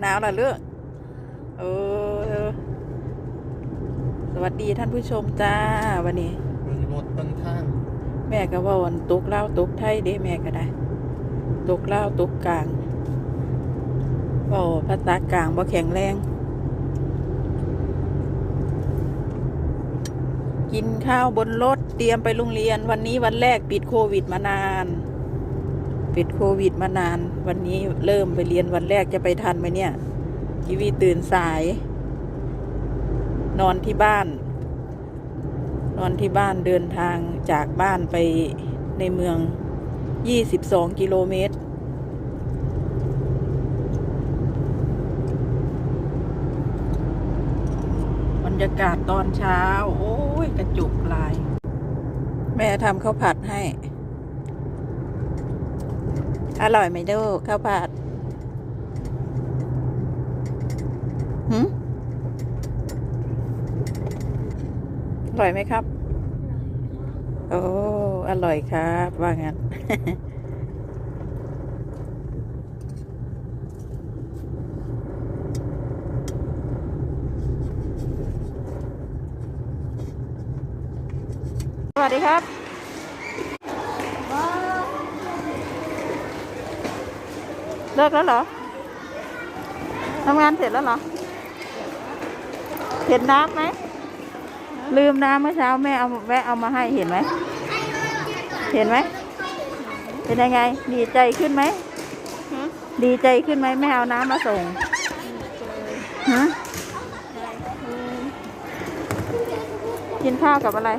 หนาวเหรอลูกโอ้สวัสดีท่านผู้ชมจ้าวันนี้มันรถต้นทาง แม่ก็เว่าวันตุกเล่าวตุกไทยเด้แม่ก็ได้ตุกเล่าวตุกกลางเว่าภาษากลางบ่แข็งแรง กินข้าวบนรถเตรียมไปโรงเรียน วันนี้วันแรกปิดโควิดมานาน ปิดโควิดมานาน วันนี้เริ่มไปเรียนวันแรกจะไปทันไหมเนี่ยกีวีตื่นสาย นอนที่บ้าน นอนที่บ้านเดินทางจากบ้านไปในเมือง 22 กิโลเมตร บรรยากาศตอนเช้า โอ้ย กระจุกลาย แม่ทำข้าวผัดให้ อร่อยไหมดูข้าวผัดหืมอร่อยไหมครับ โอ้ อร่อยครับ ว่างั้นสวัสดีครับ เลิกแล้วเหรอทำงานเสร็จแล้วเหรอเห็นน้ำไหมลืมน้ำเมื่อเช้าแม่เอาแวะเอามาให้เห็นไหมเห็นไหมเป็นยังไง ดีใจขึ้นไหมดีใจขึ้นไหมแม่เอาน้ำมาส่งฮะกินข้าวกับอะไร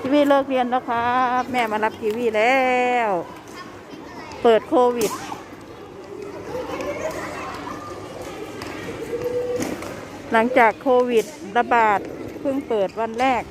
กีวีเลิกเรียนแล้วครับ แม่มารับกีวีแล้ว เปิดโควิด หลังจากโควิดระบาดเพิ่งเปิดวันแรก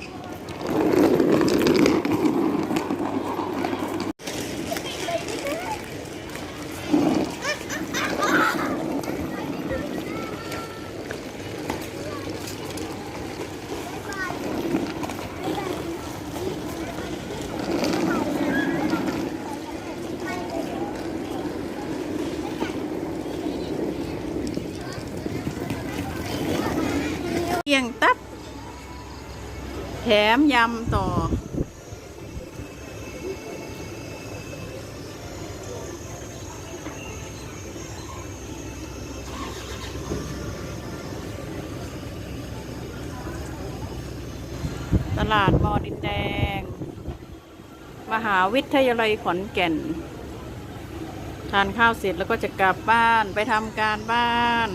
มยำต่อ ตลาดมอดินแดง มหาวิทยาลัยขอนแก่น ทานข้าวเสร็จแล้วก็จะกลับบ้านไปทำการบ้าน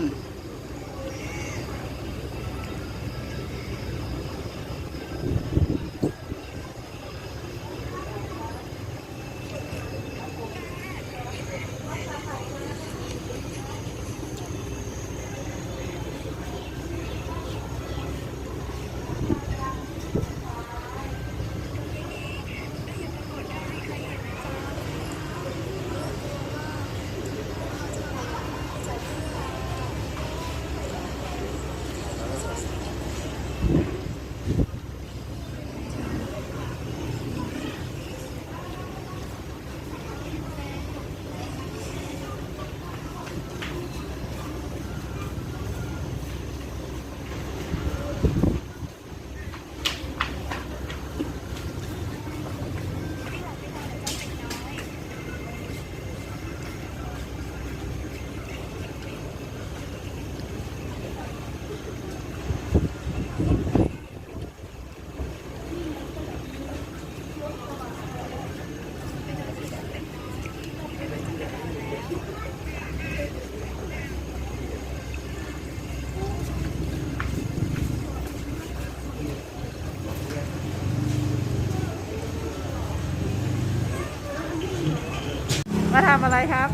ำอะไรครับ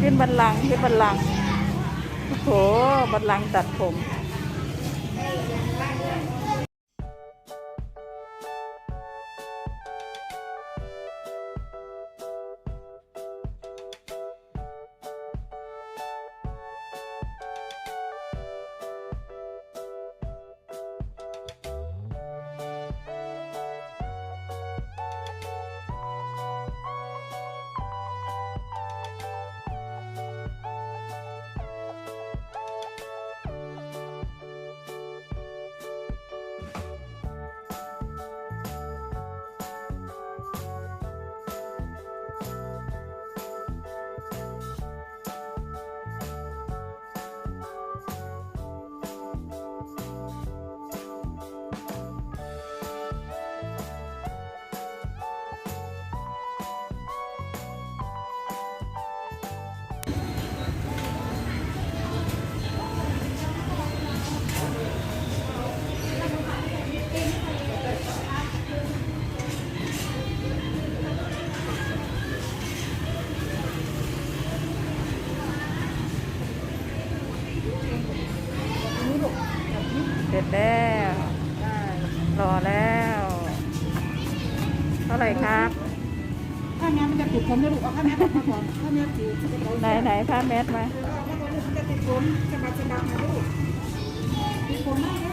ขึ้นบันลังขึ้นบันลังโอ้โหบันลังตัดผม นะติดผมจะลูกเอาข้าแม่ออกมาก่อนข้าแม่ถือจะเอาไหนไหนผ้าแมสมาเมาก่อนลูกมันจะติดผมสะบัดสะบัดนะลูกติดผมมากนะ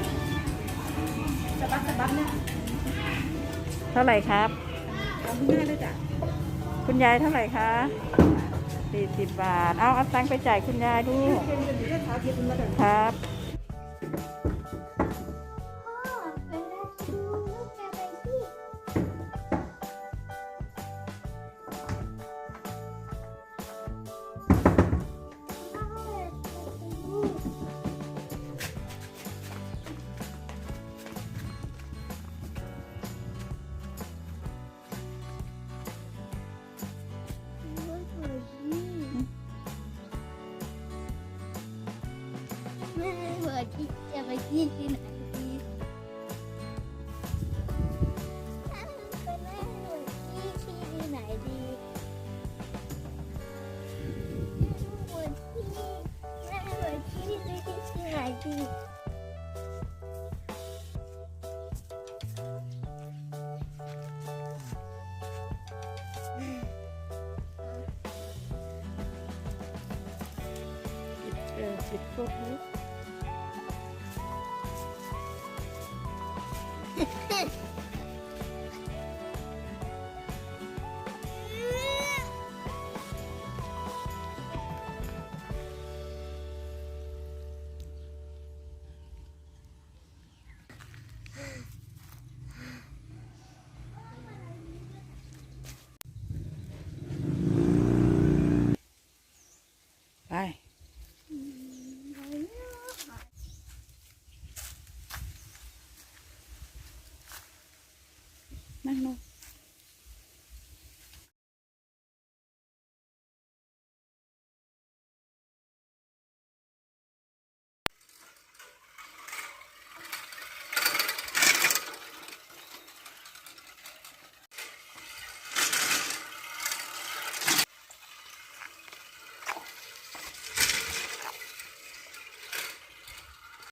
สะบัดสะบัดเนี่ยเท่าไหร่ครับเอาคุณแม่เลยจ้ะคุณยายเท่าไหร่คะสี่สิบบาท เอาเอาตังค์ไปจ่ายคุณยายดูครับ ยี่ที่ไหนดีแม่แม่เปิดที่ที่ไหนดีแม่เปิดที่แม่เปิดที่ที่ที่ไหนดีเออปิดตรนี้ นั่งลง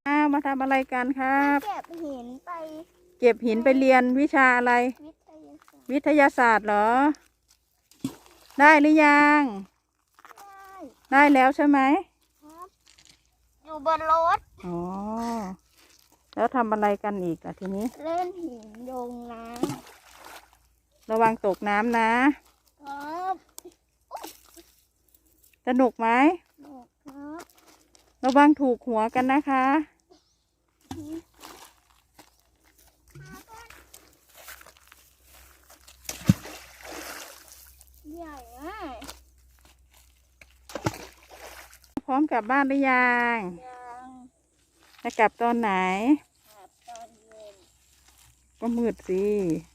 อ้าวมาทำอะไรกันครับ เก็บหินไป เก็บหินไปเรียนวิชาอะไร วิทยาศาสตร์วิทยาศาสตร์เหรอ ได้หรือยัง ได้ได้แล้วใช่ไหมครับอยู่บนรถ อ๋อ แล้วทำอะไรกันอีกอะทีนี้ เล่นหินลงน้ระวังตกน้ำนะำครับสนุกไหมบอกครับระวังถูกหัวกันนะคะ ใหญ่มาก พร้อมก ลับบ้านหรือยังยังจะกลับตอนไหนครับตอนเย็นก็มืดสิค